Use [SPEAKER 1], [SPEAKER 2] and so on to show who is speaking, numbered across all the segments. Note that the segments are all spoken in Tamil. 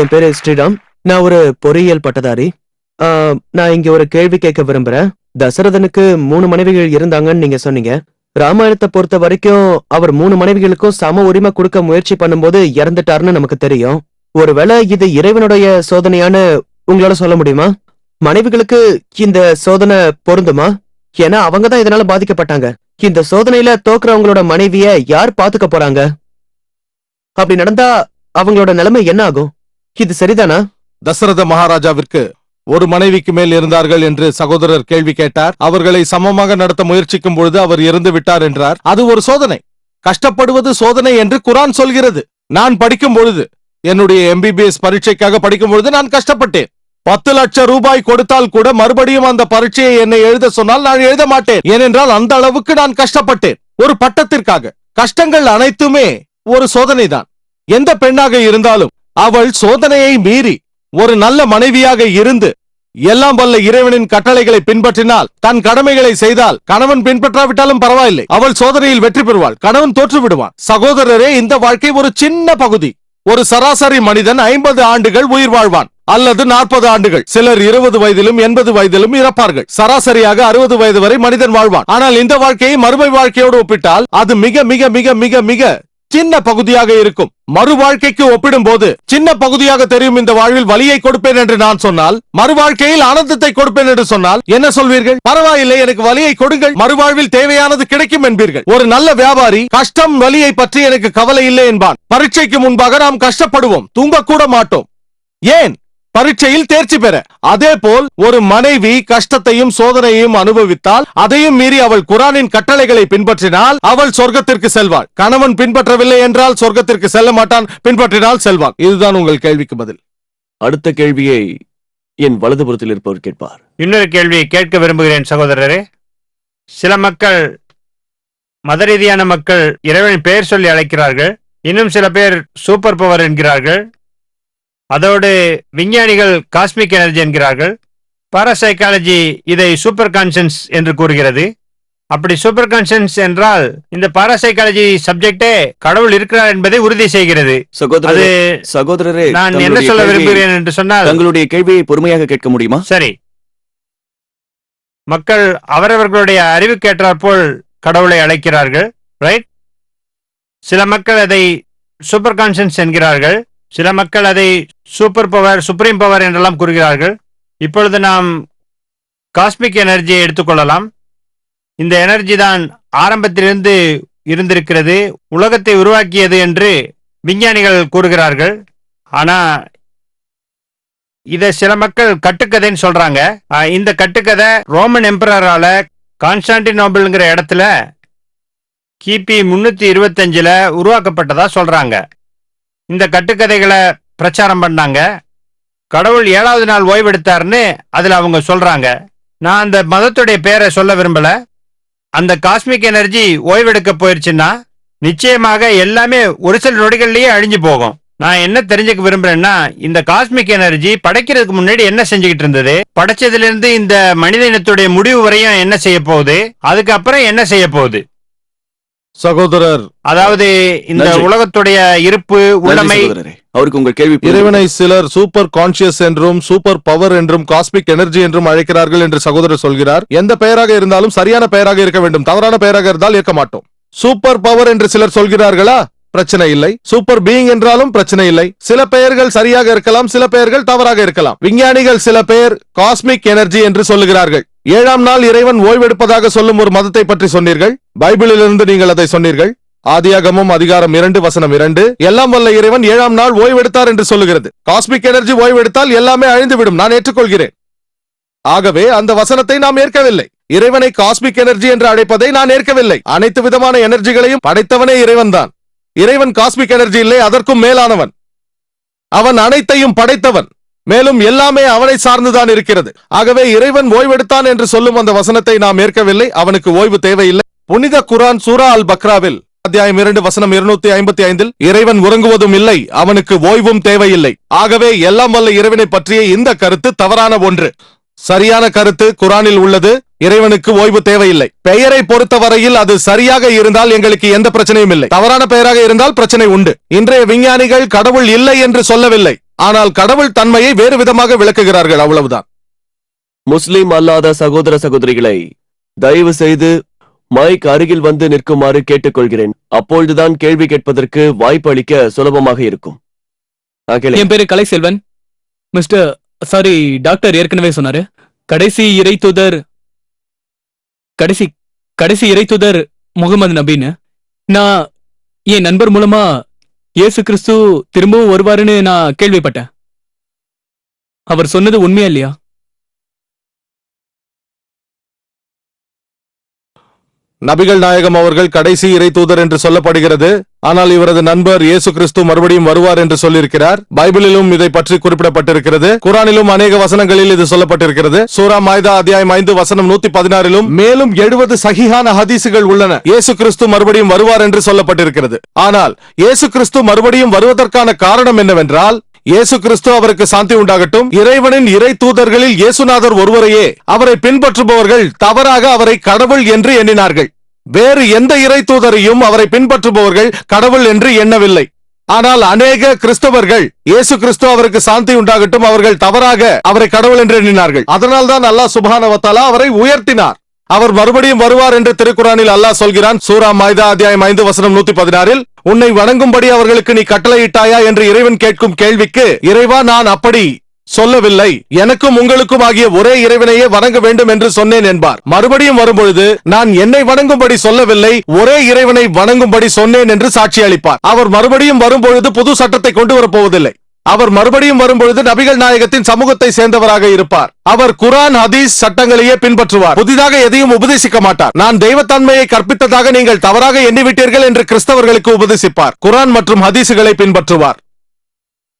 [SPEAKER 1] என் பேரு ஸ்ரீராம். நான் ஒரு பொறியியல் பட்டதாரி. நான் இங்க ஒரு கேள்வி கேட்க விரும்புறேன். தசரதனுக்கு மூணு மனைவிகள் இருந்தாங்கன்னு நீங்க சொன்னீங்க. ராமாயணத்தை பொறுத்த வரைக்கும் அவர் மூணு மனைவிகளுக்கும் சம உரிமை கொடுக்க முயற்சி பண்ணும்போது இறந்துட்டாருன்னு நமக்கு தெரியும். ஒருவேளை இது இறைவனுடைய சோதனையான்னு உங்களால சொல்ல முடியுமா? மனைவிகளுக்கு இந்த சோதனை பொருந்துமா? ஏன்னா அவங்க தான் இதனால பாதிக்கப்பட்டாங்க. இந்த சோதனையில தோக்குறவங்களோட மனைவிய யார் பாத்துக்க போறாங்க? அப்படி நடந்தா அவங்களோட நிலைமை என்ன ஆகும்? இது சரிதானா?
[SPEAKER 2] தசரத மகாராஜாவிற்கு ஒரு மனைவிக்கு மேல் இருந்தார்கள் என்று சகோதரர் கேள்வி கேட்டார். அவர்களை சமமாக நடத்த முயற்சிக்கும் பொழுது அவர் இறந்து விட்டார் என்றார். அது ஒரு சோதனை. கஷ்டப்படுவது சோதனை என்று குரான் சொல்கிறது. நான் படிக்கும் பொழுது என்னுடைய எம்பிபிஎஸ் பரீட்சைக்காக படிக்கும் பொழுது நான் கஷ்டப்பட்டேன். பத்து லட்சம் ரூபாய் கொடுத்தால் கூட மறுபடியும் அந்த பரீட்சையை என்னை எழுத சொன்னால் நான் எழுத மாட்டேன். ஏனென்றால் அந்த அளவுக்கு நான் கஷ்டப்பட்டேன். ஒரு பட்டத்திற்காக. கஷ்டங்கள் அனைத்துமே ஒரு சோதனைதான். எந்த பெண்ணாக இருந்தாலும் அவள் சோதனையை மீறி ஒரு நல்ல மனைவியாக இருந்து எல்லாம் வல்ல இறைவனின் கட்டளைகளை பின்பற்றினால் தன் கடமைகளை செய்தால் கணவன் பின்பற்றாவிட்டாலும் பரவாயில்லை. அவள் சோதனையில் வெற்றி பெறுவாள். கணவன் தோற்று விடுவான் சகோதரரே இந்த வாழ்க்கை ஒரு சின்ன பகுதி. ஒரு சராசரி மனிதன் ஐம்பது ஆண்டுகள் உயிர் வாழ்வான். அல்லது நாற்பது ஆண்டுகள். சிலர் இருபது வயதிலும் எண்பது வயதிலும் இறப்பார்கள். சராசரியாக அறுபது வயது வரை மனிதன் வாழ்வான். ஆனால் இந்த வாழ்க்கையை மறுமை வாழ்க்கையோடு ஒப்பிட்டால் அது மிக மிக மிக மிக மிக சின்ன பகுதியாக இருக்கும். மறு வாழ்க்கைக்கு ஒப்பிடும்போது சின்ன பகுதியாக தெரியும் இந்த வாழ்வில் வலியை கொடுப்பேன் என்று நான் சொன்னால் மறு வாழ்க்கையில் ஆனந்தத்தை கொடுப்பேன் என்று சொன்னால் என்ன சொல்வீர்கள்? பரவாயில்லை எனக்கு வலியை கொடுங்கள். மறுவாழ்வில் தேவையானது கிடைக்கும் என்பீர்கள். ஒரு நல்ல வியாபாரி கஷ்டம் வலியை பற்றி எனக்கு கவலை இல்லை என்பான். பரீட்சைக்கு முன்பாக நாம் கஷ்டப்படுவோம் தூங்கக்கூட மாட்டோம். ஏன்? பரீட்சையில் தேர்ச்சி பெற. அதே போல் ஒரு மனைவி கஷ்டத்தையும் சோதனையையும் அனுபவித்தால் அதையும் மீறி அவள் குரானின் கட்டளைகளை பின்பற்றினால் அவள் சொர்க்கத்திற்கு செல்வாள். கணவன் பின்பற்றவில்லை என்றால் சொர்க்கத்திற்கு செல்ல மாட்டான் பின்பற்றினால் செல்வான். இதுதான் உங்கள் கேள்விக்கு பதில்.
[SPEAKER 3] அடுத்த கேள்வியை என் வலதுபுறத்தில் இருப்பவர் கேட்பார்.
[SPEAKER 4] இன்னொரு கேள்வி கேட்க விரும்புகிறேன் சகோதரரே. சில மக்கள் மத ரீதியான மக்கள் இறைவனின் பெயர் சொல்லி அழைக்கிறார்கள். இன்னும் சில பேர் சூப்பர் பவர் என்கிறார்கள். அதோடு விஞ்ஞானிகள் காஸ்மிக் எனர்ஜி என்கிறார்கள். பாராசைக்காலஜி இதை சூப்பர் கான்சன்ஸ் என்று கூறுகிறது. அப்படி சூப்பர் கான்சன்ஸ் என்றால் இந்த பாராசைக்காலஜி சப்ஜெக்டே கடவுள் இருக்கிறார் என்பதை உறுதி செய்கிறது. அது
[SPEAKER 3] சகோதரரே
[SPEAKER 4] நான் என்ன சொல்ல விரும்புகிறேன் என்று சொன்னால்
[SPEAKER 3] தங்களுடைய கேள்வியை பொறுமையாக கேட்க முடியுமா?
[SPEAKER 4] சரி. மக்கள் அவரவர்களுடைய அறிவுக்கேற்றாற்போல் கடவுளை அழைக்கிறார்கள் ரைட் சில மக்கள் அதை சூப்பர் கான்சன்ஸ் என்கிறார்கள். சில மக்கள் அதை சூப்பர் பவர் சுப்ரீம் பவர் என்றெல்லாம் கூறுகிறார்கள். இப்பொழுது நாம் காஸ்மிக் எனர்ஜியை எடுத்துக்கொள்ளலாம். இந்த எனர்ஜி தான் ஆரம்பத்திலிருந்து இருந்திருக்கிறது உலகத்தை உருவாக்கியது என்று விஞ்ஞானிகள் கூறுகிறார்கள். ஆனா இத சில மக்கள் கட்டுக்கதைன்னு சொல்றாங்க. இந்த கட்டுக்கதை ரோமன் எம்பரரால கான்ஸ்டான்டினோபிள்ங்கிற இடத்துல கிபி முன்னூத்தி இருபத்தஞ்சுல உருவாக்கப்பட்டதா சொல்றாங்க. இந்த கட்டுக்கதைகளை பிரச்சாரம் பண்ணாங்க. கடவுள் ஏழாவது நாள் ஓய்வெடுத்தாருன்னு அதில் அவங்க சொல்கிறாங்க நான் அந்த மதத்துடைய பேரை சொல்ல விரும்பல. அந்த காஸ்மிக் எனர்ஜி ஓய்வெடுக்க போயிருச்சுன்னா நிச்சயமாக எல்லாமே ஒரு சில நொடிகள்லயே அழிஞ்சு போகும். நான் என்ன தெரிஞ்சுக்க விரும்புறேன்னா இந்த காஸ்மிக் எனர்ஜி படைக்கிறதுக்கு முன்னாடி என்ன செஞ்சுக்கிட்டு இருந்தது? படைச்சதுல இருந்து இந்த மனித இனத்துடைய முடிவு வரையும் என்ன செய்ய போகுது? அதுக்கப்புறம் என்ன செய்ய போகுது?
[SPEAKER 2] சகோதரர்
[SPEAKER 4] அதாவது இந்த. உலகத்துடைய இருப்பு உள்ளமை
[SPEAKER 3] அவருக்கு உங்கள் கேள்வி
[SPEAKER 2] இறைவனை சிலர் சூப்பர் கான்சியஸ் என்றும் சூப்பர் பவர் என்றும் காஸ்மிக் எனர்ஜி என்றும் அழைக்கிறார்கள் என்று சகோதரர் சொல்கிறார். எந்த பெயராக இருந்தாலும் சரியான பெயராக இருக்க வேண்டும். தவறான பெயராக இருந்தால் ஏற்க மாட்டோம். சூப்பர் பவர் என்று சிலர் சொல்கிறார்களா? பிரச்சனை இல்லை. சூப்பர் பீயிங் என்றாலும் பிரச்சனை இல்லை. சில பெயர்கள் சரியாக இருக்கலாம் சில பெயர்கள் தவறாக இருக்கலாம். விஞ்ஞானிகள் சில பெயர் காஸ்மிக் எனர்ஜி என்று சொல்லுகிறார்கள். ஏழாம் நாள் இறைவன் ஓய்வெடுப்பதாக சொல்லும் ஒரு மதத்தை பற்றி சொன்னீர்கள். பைபிளிலிருந்து நீங்கள் அதை சொன்னீர்கள். ஆதியாகமும் அதிகாரம் இரண்டு வசனம் இரண்டு. எல்லாம் வல்ல இறைவன் ஏழாம் நாள் ஓய்வெடுத்தார் என்று சொல்லுகிறது. காஸ்மிக் எனர்ஜி ஓய்வெடுத்தால் எல்லாமே அழிந்துவிடும் நான் ஏற்றுக்கொள்கிறேன். ஆகவே அந்த வசனத்தை நாம் ஏற்கவில்லை. இறைவனை காஸ்மிக் எனர்ஜி என்று அழைப்பதை நான் ஏற்கவில்லை. அனைத்து விதமான எனர்ஜிகளையும் படைத்தவனே இறைவன் தான் இறைவன் காஸ்மிக் எனர்ஜி இல்லை அதற்கும் மேலானவன். அவன் அனைத்தையும் படைத்தவன். மேலும் எல்லாமே அவனை சார்ந்துதான் இருக்கிறது. ஆகவே இறைவன் ஓய்வெடுத்தான் என்று சொல்லும் அந்த வசனத்தை நாம் ஏற்கவில்லை. அவனுக்கு ஓய்வு தேவையில்லை. புனித குரான் சூரா அல் பக்ராவில் அத்தியாயம் இரண்டு வசனம் இருநூத்தி ஐம்பத்தி ஐந்தில் இறைவன் உறங்குவதும் இல்லை அவனுக்கு ஓய்வும் தேவையில்லை. ஆகவே எல்லாம் வல்ல இறைவனை பற்றிய இந்த கருத்து தவறான ஒன்று. சரியான கருத்து குரானில் உள்ளது. இறைவனுக்கு ஓய்வு தேவையில்லை. பெயரை பொறுத்தவரையில் அது சரியாக இருந்தால் எங்களுக்கு எந்த பிரச்சனையும் இல்லை. தவறான பெயராக இருந்தால் பிரச்சனை உண்டு. இன்றைய விஞ்ஞானிகள் கடவுள் இல்லை என்று சொல்லவில்லை. ஆனால் கடவுள் தன்மையை வேறு விதமாக விளக்குகிறார்கள். அவ்வளவுதான்.
[SPEAKER 3] முஸ்லிம் அல்லாத சகோதர சகோதரிகளை தயவு செய்து மைக் அருகில் வந்து நிற்குமாறு கேட்டுக்கொள்கிறேன். அப்பொழுதுதான் கேள்வி கேட்பதற்கு வாய்ப்பு அளிக்க சுலபமாக இருக்கும்.
[SPEAKER 5] என் பேரு கலைசெல்வன் மிஸ்டர் சாரி டாக்டர் ஏற்கனவே சொன்னாரு. கடைசி இறை தூதர் கடைசி கடைசி இறை தூதர் முகமது நபின்னு. நான் என் நண்பர் மூலமா இயேசு கிறிஸ்து திரும்பவும் வருவாருன்னு நான் கேள்விப்பட்டேன். அவர் சொன்னது உண்மையா இல்லையா?
[SPEAKER 2] நபிகள் நாயகம் அவர்கள் கடைசி இறை தூதர் என்று சொல்லப்படுகிறது. ஆனால் இவரது நண்பர் இயேசு கிறிஸ்து மறுபடியும் வருவார் என்று சொல்லியிருக்கிறார். பைபிளிலும் இதை பற்றி குறிப்பிடப்பட்டிருக்கிறது. குரானிலும் அநேக வசனங்களில் இது சொல்லப்பட்டிருக்கிறது. சூரா மாய்தா அத்தியாயம் ஐந்து வசனம் நூத்தி பதினாறிலும் மேலும் எழுபது சகிஹான ஹதீசுகள் உள்ளன. இயேசு கிறிஸ்து மறுபடியும் வருவார் என்று சொல்லப்பட்டிருக்கிறது. ஆனால் இயேசு கிறிஸ்து மறுபடியும் வருவதற்கான காரணம் என்னவென்றால் இயேசு கிறிஸ்து அவருக்கு சாந்தி உண்டாகட்டும். இறைவனின் இறை தூதர்களில் இயேசுநாதர் ஒருவரையே அவரை பின்பற்றுபவர்கள் தவறாக அவரை கடவுள் என்று எண்ணினார்கள். வேறு எந்த இறை தூதரையும் அவரை பின்பற்றுபவர்கள் கடவுள் என்று எண்ணவில்லை. ஆனால் அநேக கிறிஸ்தவர்கள் இயேசு கிறிஸ்து அவருக்கு சாந்தி உண்டாகட்டும் அவர்கள் தவறாக அவரை கடவுள் என்று எண்ணினார்கள். அதனால்தான் அல்லாஹ் சுப்ஹானஹு வ அவரை உயர்த்தினார். அவர் மறுபடியும் வருவார் என்று திருக்குறானில் அல்லாஹ் சொல்கிறான். சூரா மாய்தா அத்தியாயம் ஐந்து வசனம் நூத்தி பதினாறில் உன்னை வணங்கும்படி அவர்களுக்கு நீ கட்டளையிட்டாயா என்று இறைவன் கேட்கும் கேள்விக்கு இறைவா நான் அப்படி சொல்லவில்லை. எனக்கும் உங்களுக்கும் ஆகிய ஒரே இறைவனையே வணங்க வேண்டும் என்று சொன்னேன் என்பார். மறுபடியும் வரும்பொழுது நான் என்னை வணங்கும்படி சொல்லவில்லை ஒரே இறைவனை வணங்கும்படி சொன்னேன் என்று சாட்சி அளிப்பார் அவர் மறுபடியும் வரும்பொழுது புது சட்டத்தை கொண்டு வரப்போவதில்லை அவர் மறுபடியும் வரும்பொழுது நபிகள் நாயகத்தின் சமூகத்தை சேர்ந்தவராக இருப்பார். அவர் குரான் ஹதீஸ் சட்டங்களையே பின்பற்றுவார். புதிதாக எதையும் உபதேசிக்க மாட்டார். நான் தெய்வத்தன்மையை கற்பித்ததாக நீங்கள் தவறாக எண்ணிவிட்டீர்கள் என்று கிறிஸ்தவர்களுக்கு உபதேசிப்பார். குரான் மற்றும் ஹதீசுகளை பின்பற்றுவார்.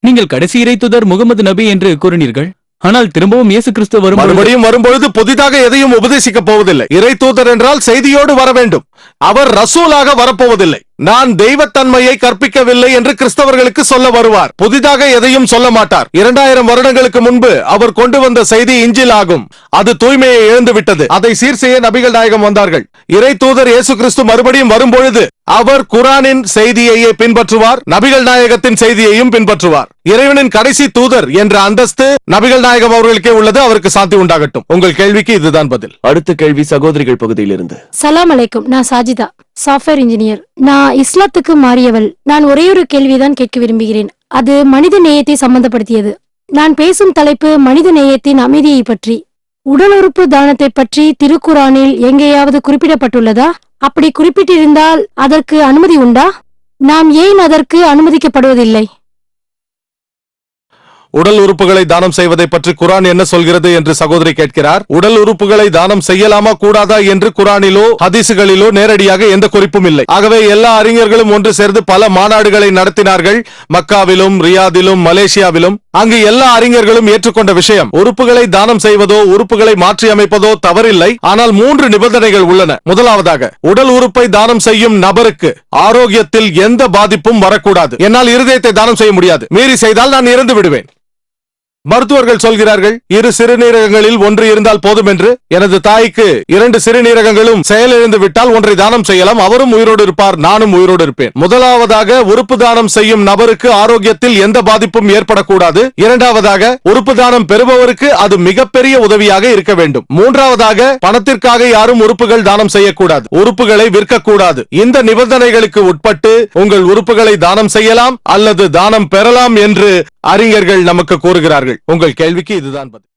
[SPEAKER 5] நீங்கள் கடைசி இறை தூதர் முகமது நபி என்று கூறினீர்கள். ஆனால் திரும்பவும் இயேசு கிறிஸ்து வரும்
[SPEAKER 2] மறுபடியும் வரும்பொழுது புதிதாக எதையும் உபதேசிக்க போவதில்லை. இறை தூதர் என்றால் செய்தியோடு வர வேண்டும். அவர் ரசூலாக வரப்போவதில்லை. நான் தெய்வத்தன்மையை கற்பிக்கவில்லை என்று கிறிஸ்தவர்களுக்கு சொல்ல வருவார். புதிதாக எதையும் சொல்ல மாட்டார். இரண்டாயிரம் வருடங்களுக்கு முன்பு அவர் கொண்டு வந்த செய்தி இஞ்சில் ஆகும் அது தூய்மையை இழந்து விட்டது அதை சீர் செய்ய நபிகள் நாயகம் வந்தார்கள். இறை தூதர் இயேசு கிறிஸ்து மறுபடியும் வரும்பொழுது அவர் குரானின் செய்தியையே பின்பற்றுவார் நபிகள் நாயகத்தின் செய்தியையும் பின்பற்றுவார். இறைவனின் கடைசி தூதர் என்ற அந்தஸ்து நபிகள் நாயகம் அவர்களுக்கே உள்ளது. அவருக்கு சாந்தி உண்டாகட்டும். உங்கள் கேள்விக்கு இதுதான் பதில்.
[SPEAKER 3] அடுத்த கேள்வி சகோதரிகள் பகுதியிலிருந்து.
[SPEAKER 6] சலாம் அலைக்கும். நான் சாஜிதா. Software engineer. நான் இஸ்லாத்துக்கு மாறியவள். நான் ஒரே ஒரு கேள்விதான் கேட்க விரும்புகிறேன். அது மனித நேயத்தை சம்பந்தப்படுத்தியது. நான் பேசும் தலைப்பு மனித நேயத்தின் அமைதியை பற்றி. உடல் உறுப்பு தானத்தை பற்றி திருக்குரானில் எங்கேயாவது குறிப்பிடப்பட்டுள்ளதா? அப்படி குறிப்பிட்டிருந்தால் அதற்கு அனுமதி உண்டா? நாம் ஏன் அதற்கு அனுமதிக்கப்படுவதில்லை?
[SPEAKER 2] உடல் உறுப்புகளை தானம் செய்வதை பற்றி குரான் என்ன சொல்கிறது என்று சகோதரி கேட்கிறார். உடல் உறுப்புகளை தானம் செய்யலாமா கூடாதா என்று குரானிலோ ஹதீசுகளிலோ நேரடியாக எந்த குறிப்பும் இல்லை. ஆகவே எல்லா அறிஞர்களும் ஒன்று சேர்ந்து பல மாநாடுகளை நடத்தினார்கள். மக்காவிலும் ரியாதிலும் மலேசியாவிலும். அங்கு எல்லா அறிஞர்களும் ஏற்றுக்கொண்ட விஷயம் உறுப்புகளை தானம் செய்வதோ உறுப்புகளை மாற்றி அமைப்பதோ தவறில்லை. ஆனால் மூன்று நிபந்தனைகள் உள்ளன. முதலாவதாக உடல் உறுப்பை தானம் செய்யும் நபருக்கு ஆரோக்கியத்தில் எந்த பாதிப்பும் வரக்கூடாது. என்னால் இருதயத்தை தானம் செய்ய முடியாது. மீறி செய்தால் நான் இறந்து விடுவேன். மருத்துவர்கள் சொல்கிறார்கள் இரு சிறுநீரகங்களில் ஒன்று இருந்தால் போதும் என்று. எனது தாய்க்கு இரண்டு சிறுநீரகங்களும் செயலிழந்து விட்டால் ஒன்றை தானம் செய்யலாம். அவரும் உயிரோடு இருப்பார் நானும் உயிரோடு இருப்பேன். முதலாவதாக உறுப்பு தானம் செய்யும் நபருக்கு ஆரோக்கியத்தில் எந்த பாதிப்பும் ஏற்படக்கூடாது. இரண்டாவதாக உறுப்பு தானம் பெறுபவருக்கு அது மிகப்பெரிய உதவியாக இருக்க வேண்டும். மூன்றாவதாக பணத்திற்காக யாரும் உறுப்புகள் தானம் செய்யக்கூடாது. உறுப்புகளை விற்கக்கூடாது. இந்த நிபந்தனைகளுக்கு உட்பட்டு உங்கள் உறுப்புகளை தானம் செய்யலாம் அல்லது தானம் பெறலாம் என்று அறிஞர்கள் நமக்கு கூறுகிறார்கள். உங்கள் கேள்விக்கு இதுதான் பதில்.